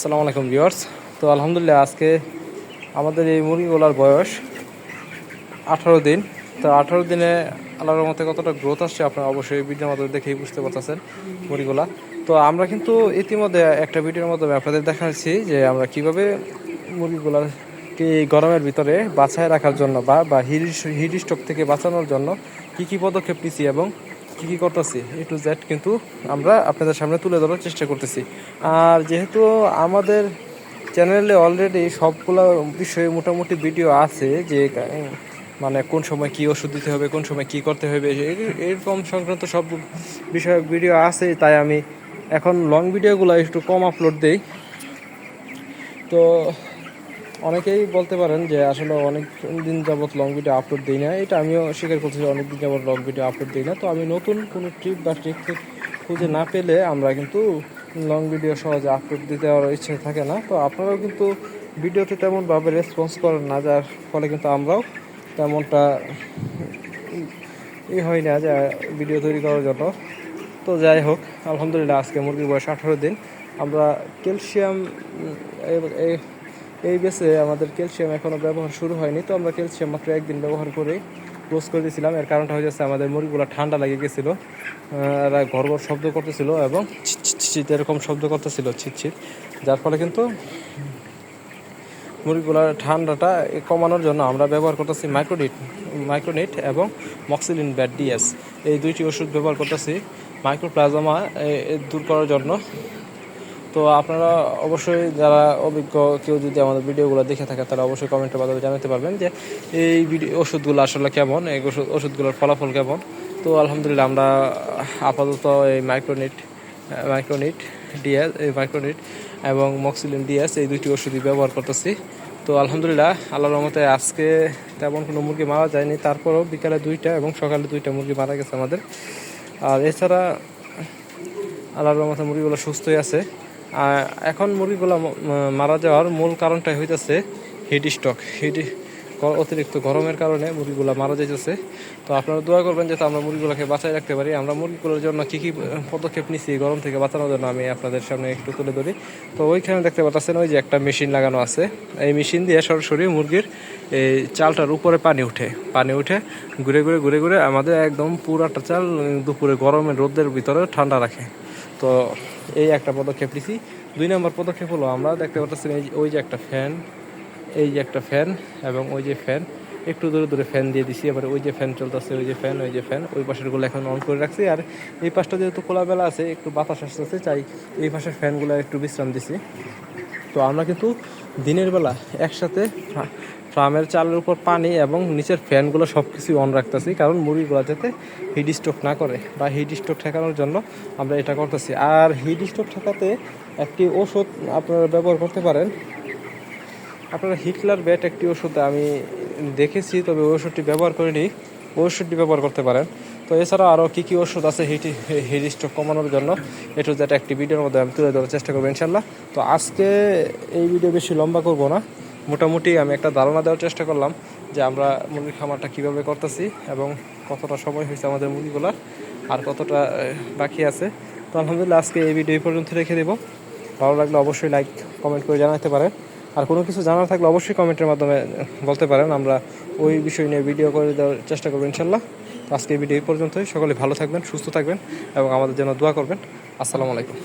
আসসালামু আলাইকুম, ভিউয়ার্স। তো আলহামদুলিল্লাহ, আজকে আমাদের এই মুরগিগুলার বয়স আঠারো দিন। তো আঠারো দিনে আল্লাহর মতে কতটা গ্রোথ আসছে আপনারা অবশ্যই ভিডিওর মাধ্যমে দেখেই বুঝতে পারতেছেন মুরগিগুলা। তো আমরা কিন্তু ইতিমধ্যে একটা ভিডিওর মাধ্যমে আপনাদের দেখাচ্ছি যে আমরা কীভাবে মুরগিগুলার কি গরমের ভিতরে বাছায় রাখার জন্য বা হিট স্ট্রোক থেকে বাঁচানোর জন্য কি কি পদক্ষেপ নিচ্ছি এবং কি কি করতেছি? এ টু জেড কিন্তু আমরা আপনাদের সামনে তুলে ধরার চেষ্টা করতেছি। আর যেহেতু আমাদের চ্যানেলে অলরেডি সবগুলো বিষয়ে মোটামুটি ভিডিও আছে যে মানে কোন সময় কি ওষুধ দিতে হবে, কোন সময় কি করতে হবে এরকম সংক্রান্ত সব বিষয়ক ভিডিও আছে, তাই আমি এখন লং ভিডিওগুলো একটু কম আপলোড দেই। তো অনেকেই বলতে পারেন যে আসলে অনেক দিন যাবত লং ভিডিও আপলোড দিই না। এটা আমিও স্বীকার করছি অনেক দিন যাবত লং ভিডিও আপলোড দিই না। তো আমি নতুন কোনো ট্রিপ বা ট্রিপ খুঁজে না পেলে আমরা কিন্তু লং ভিডিও সহজে আপলোড দিতে আর ইচ্ছে থাকে না। তো আপনারাও কিন্তু ভিডিওতে তেমনভাবে রেসপন্স করেন না, যার ফলে কিন্তু আমরাও তেমনটা ই হয় না যে ভিডিও তৈরি করার জন্য। তো যাই হোক, আলহামদুলিল্লাহ আজকে মুরগির বয়স আঠারো দিন। আমরা ক্যালসিয়াম এই- বেসে আমাদের ক্যালসিয়াম এখনও ব্যবহার শুরু হয়নি, তো আমরা ক্যালসিয়াম মাত্র একদিন ব্যবহার করে ক্লোজ করে দিয়েছিলাম। এর কারণটা হয়ে যাচ্ছে আমাদের মুরগিগুলো ঠান্ডা লেগে গেছিল এরা ঘর ঘর শব্দ করতেছিল এবং ছিট এরকম শব্দ করতেছিল, ছিট ছিট, যার ফলে কিন্তু মুরগিগুলোর ঠান্ডাটা কমানোর জন্য আমরা ব্যবহার করতেছি মাইক্রোনিট মাইক্রোনিট এবং মক্সিলিন ব্যাড ডিএস এই দুইটি ওষুধ ব্যবহার করতেছি মাইক্রোপ্লাজমা দূর করার জন্য। তো আপনারা অবশ্যই যারা অভিজ্ঞ কেউ যদি আমাদের ভিডিওগুলো দেখে থাকে, তারা অবশ্যই কমেন্টের মাধ্যমে জানাতে পারবেন যে এই ওষুধগুলো আসলে কেমন, এই ওষুধ, ওষুধগুলোর ফলাফল কেমন। তো আলহামদুলিল্লাহ আমরা আপাতত এই মাইক্রোনিট মাইক্রোনিট ডিএস এই মাইক্রোনিট এবং মক্সিলিন ডিএস এই দুইটি ওষুধই ব্যবহার করতেছি। তো আলহামদুলিল্লাহ, আল্লাহর রহমতে আজকে তেমন কোনো মুরগি মারা যায়নি। তারপরেও বিকালে দুইটা এবং সকালে দুইটা মুরগি মারা গেছে আমাদের। আর এছাড়া আল্লাহর রহমতে মুরগিগুলো সুস্থই আছে। এখন মুরগিগুলো মারা যাওয়ার মূল কারণটাই হইতেছে হিট স্টক হিট অতিরিক্ত গরমের কারণে মুরগিগুলো মারা যাইতেছে। তো আপনারা দোয়া করবেন যাতে আমরা মুরগিগুলোকে বাঁচায় রাখতে পারি। আমরা মুরগিগুলোর জন্য কী কী পদক্ষেপ নিচ্ছি গরম থেকে বাঁচানোর জন্য আমি আপনাদের সামনে একটু তুলে ধরি। তো ওইখানে দেখতে পাচ্ছেন ওই যে একটা মেশিন লাগানো আছে। এই মেশিন দিয়ে সরাসরি মুরগির এই চালটার উপরে পানি উঠে পানি উঠে ঘুরে ঘুরে ঘুরে ঘুরে আমাদের একদম পুরাটা চাল দুপুরে গরমের রোদের ভিতরে ঠান্ডা রাখে। তো এই একটা পদক্ষেপ নিছি। দুই নম্বর পদক্ষেপ হলো আমরা দেখতে যে- ওই যে একটা ফ্যান, এই যে একটা ফ্যান এবং ওই যে ফ্যান। একটু দূরে দূরে ফ্যান দিয়ে দিছি, এবার ওই যে ফ্যান চলতেছে, ওই যে ফ্যান, ওই যে ফ্যান। ওই পাশেরগুলো এখন অন করে রাখছি। আর এই পাশটা যেহেতু খোলামেলা আছে, একটু বাতাস আসতেছে চাই এই পাশের ফ্যানগুলো একটু বিশ্রাম দিছি। তো আমরা কিন্তু দিনের বেলা একসাথে ফার্মের চালের উপর পানি এবং নিচের ফ্যানগুলো সব কিছুই অন রাখতেছি, কারণ মুরগিগুলো যাতে হিট স্ট্রোক না করে বা হিট স্ট্রোক ঠেকানোর জন্য আমরা এটা করতেছি। আর হিট স্ট্রোক ঠেকাতে একটি ওষুধ আপনারা ব্যবহার করতে পারেন। আপনারা হিটলার ব্যাট একটি ওষুধ আমি দেখেছি, তবে ওই ওষুধটি ব্যবহার করিনি। ওই ওষুধটি ব্যবহার করতে পারেন। তো এছাড়াও আরও কী কী ওষুধ আছে হিট হিট স্ট্রোক কমানোর জন্য এটু যেটা একটি ভিডিওর মধ্যে আমি তুলে ধরার চেষ্টা করব ইনশাল্লাহ তো আজকে এই ভিডিও বেশি লম্বা করব না। মোটামুটি আমি একটা ধারণা দেওয়ার চেষ্টা করলাম যে আমরা মুরগির খামারটা কীভাবে করতেছি এবং কতটা সময় হয়েছে আমাদের মুরগিগুলার আর কতটা বাকি আছে। তো আলহামদুলিল্লাহ আজকে এই ভিডিও পর্যন্ত রেখে দেবো। ভালো লাগলে অবশ্যই লাইক, কমেন্ট করে জানাতে পারেন। আর কোনো কিছু জানার থাকলে অবশ্যই কমেন্টের মাধ্যমে বলতে পারেন। আমরা ওই বিষয় নিয়ে ভিডিও করে দেওয়ার চেষ্টা করব ইনশাল্লাহ। তো আজকে এই ভিডিও পর্যন্তই। সকলে ভালো থাকবেন, সুস্থ থাকবেন এবং আমাদের জন্য দোয়া করবেন। আসসালামু আলাইকুম।